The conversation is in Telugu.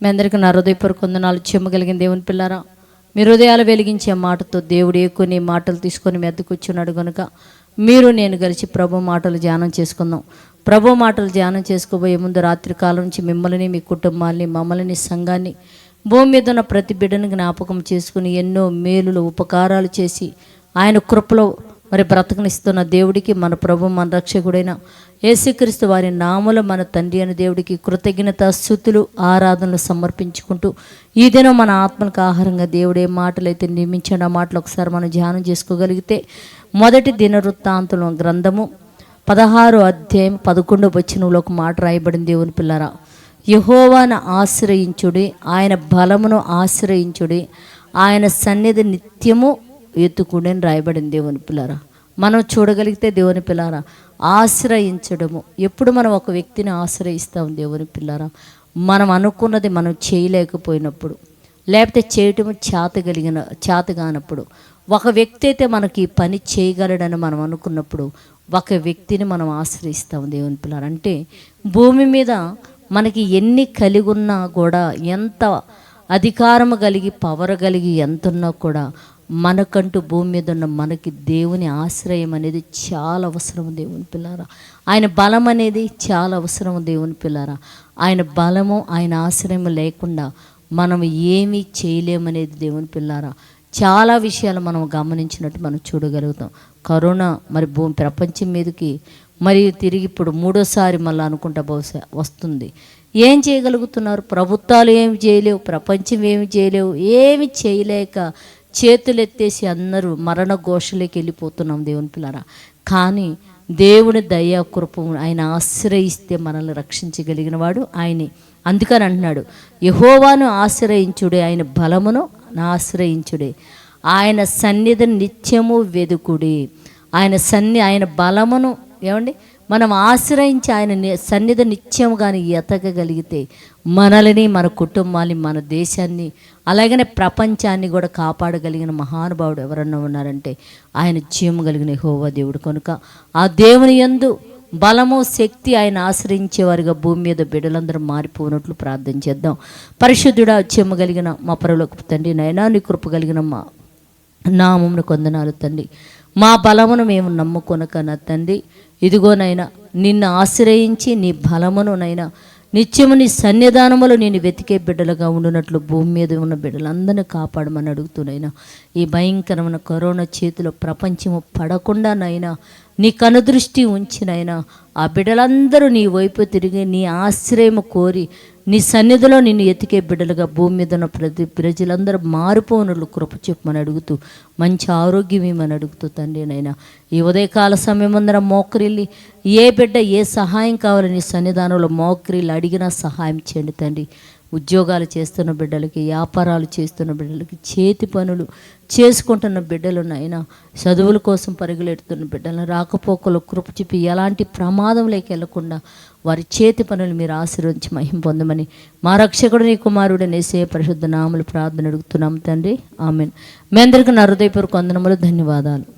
మీ అందరికీ నా హృదయపూర్వక వందనాలు చెమ్మగలిగిన దేవుని పిల్లారా. మీ హృదయాలు వెలిగించే మాటతో దేవుడు కొన్ని మాటలు తీసుకొని మీ అద్దెకు వచ్చున్నాడు కనుక మీరు నేను కలిసి ప్రభు మాటలు ధ్యానం చేసుకుందాం. ప్రభు మాటలు ధ్యానం చేసుకోబోయే ముందు రాత్రి కాలం నుంచి మిమ్మల్ని మీ కుటుంబాన్ని మమ్మల్ని సంఘాన్ని భూమి మీద ఉన్న ప్రతి బిడ్డను జ్ఞాపకం చేసుకుని ఎన్నో మేలులు ఉపకారాలు చేసి ఆయన కృపలో మరి బ్రతకనిస్తున్న దేవుడికి మన ప్రభు మన రక్షకుడైన యేసుక్రీస్తు వారి నామల మన తండ్రి అయిన దేవుడికి కృతజ్ఞత స్థుతులు ఆరాధనలు సమర్పించుకుంటూ ఈ దినం మన ఆత్మలకు ఆహారంగా దేవుడే మాటలైతే అయితే నియమించిన మాటలు ఒకసారి మనం ధ్యానం చేసుకోగలిగితే మొదటి దినవృత్తాంతం గ్రంథము పదహారు అధ్యాయం పదకొండు వచ్చినలో ఒక మాట రాయబడింది దేవుని పిల్లరా. యహోవాను ఆశ్రయించుడి ఆయన బలమును ఆశ్రయించుడి ఆయన సన్నిధి నిత్యము ఎత్తుకుడి అని రాయబడింది దేవుని పిల్లారా. మనం చూడగలిగితే దేవుని పిల్లారా ఆశ్రయించడము. ఎప్పుడు మనం ఒక వ్యక్తిని ఆశ్రయిస్తాం దేవుని పిల్లారా? మనం అనుకున్నది మనం చేయలేకపోయినప్పుడు లేకపోతే చేయటం చేతగలిగిన చేతగానప్పుడు. ఒక వ్యక్తి అయితే మనకి పని చేయగలడని మనం అనుకున్నప్పుడు ఒక వ్యక్తిని మనం ఆశ్రయిస్తాం దేవుని పిల్లలు అంటే భూమి మీద మనకి ఎన్ని కలిగి ఉన్నా కూడా ఎంత అధికారము కలిగి పవర్ కలిగి ఎంత ఉన్నా కూడా మనకంటూ భూమి మీద ఉన్న మనకి దేవుని ఆశ్రయం అనేది చాలా అవసరం దేవుని పిల్లారా. ఆయన బలం అనేది చాలా అవసరం దేవుని పిల్లారా. ఆయన బలము ఆయన ఆశ్రయం లేకుండా మనం ఏమీ చేయలేమనేది దేవుని పిల్లారా. చాలా విషయాలు మనం గమనించినట్టు మనం చూడగలుగుతాం. కరోనా మరి భూమి ప్రపంచం మీదకి మరి తిరిగి ఇప్పుడు మూడోసారి మళ్ళీ అనుకుంటా బహుశా వస్తుంది. ఏం చేయగలుగుతున్నారు? ప్రభుత్వాలు ఏమి చేయలేవు ప్రపంచం ఏమి చేయలేవు ఏమి చేయలేక చేతులెత్తేసి అందరూ మరణ ఘోషలోకి వెళ్ళిపోతున్నాం దేవుని పిల్లరా. కానీ దేవుని దయా కృప ఆయన ఆశ్రయిస్తే మనల్ని రక్షించగలిగిన వాడు ఆయనే. అందుకని అంటున్నాడు యహోవాను ఆశ్రయించుడే ఆయన బలమును ఆశ్రయించుడే. ఆయన సన్నిధిని నిత్యము వెదుకుడి. ఆయన సన్ని ఆయన బలమును ఏమండి? మనం ఆశ్రయించి ఆయన ని- సన్నిధి నిత్యం కానీ ఎతకగలిగితే మనల్ని మన కుటుంబాన్ని మన దేశాన్ని అలాగనే ప్రపంచాన్ని కూడా కాపాడగలిగిన మహానుభావుడు ఎవరన్నా ఉన్నారంటే ఆయన జీవం కలిగిన హోవా దేవుడు. కనుక ఆ దేవుని యందు బలము శక్తి ఆయన ఆశ్రయించేవారుగా భూమి మీద బిడ్డలందరూ మారిపోనట్లు ప్రార్థన చేద్దాం. పరిశుద్ధుడా చెమ్మ కలిగిన మా పరలోకి తండ్రి నైనా నీ కృప కలిగిన మా నామమును కొందనాలు తండ్రి. మా బలమును మేము నమ్ముకొనక నా తండ్రి ఇదిగోనైనా నిన్ను ఆశ్రయించి నీ బలమునునైనా నిత్యము నీ సన్నిధానములు నేను వెతికే బిడ్డలుగా ఉండునట్లు భూమి మీద ఉన్న బిడ్డలందరినీ కాపాడమని అడుగుతున్నాయినా ఈ భయంకరమైన కరోనా చేతిలో ప్రపంచము పడకుండానైనా నీ కనుదృష్టి ఉంచినైనా ఆ బిడ్డలందరూ నీ వైపు తిరిగి నీ ఆశ్రయము కోరి నీ సన్నిధిలో నిన్ను ఎతికే బిడ్డలుగా భూమి మీద ఉన్న ప్రతి ప్రజలందరూ మారిపోనులు కృప చెప్పమని అడుగుతూ మంచి ఆరోగ్యం ఇవ్వమని అడుగుతూ తండ్రి నైనా ఈ ఉదయకాల సమయం అందరం మోకరిల్లి ఏ బిడ్డ ఏ సహాయం కావాలని నీ సన్నిధానంలో మోకరిల్లి అడిగినా సహాయం చేయండి తండ్రి. ఉద్యోగాలు చేస్తున్న బిడ్డలకి వ్యాపారాలు చేస్తున్న బిడ్డలకి చేతి పనులు చేసుకుంటున్న బిడ్డలు నాయన చదువుల కోసం పరుగులెడుతున్న బిడ్డలను రాకపోకలు కృప చూపి ఎలాంటి ప్రమాదంలోకి వెళ్ళకుండా వారి చేతి పనులు మీరు ఆశీర్వదించి మహిం పొందమని మా రక్షకుడు నీ కుమారుడు నేసే పరిశుద్ధ నామలు ప్రార్థన అడుగుతున్నాం తండ్రి. ఆమెన్. మీ అందరికీ నా హృదయపూర్వక వందనములు ధన్యవాదాలు.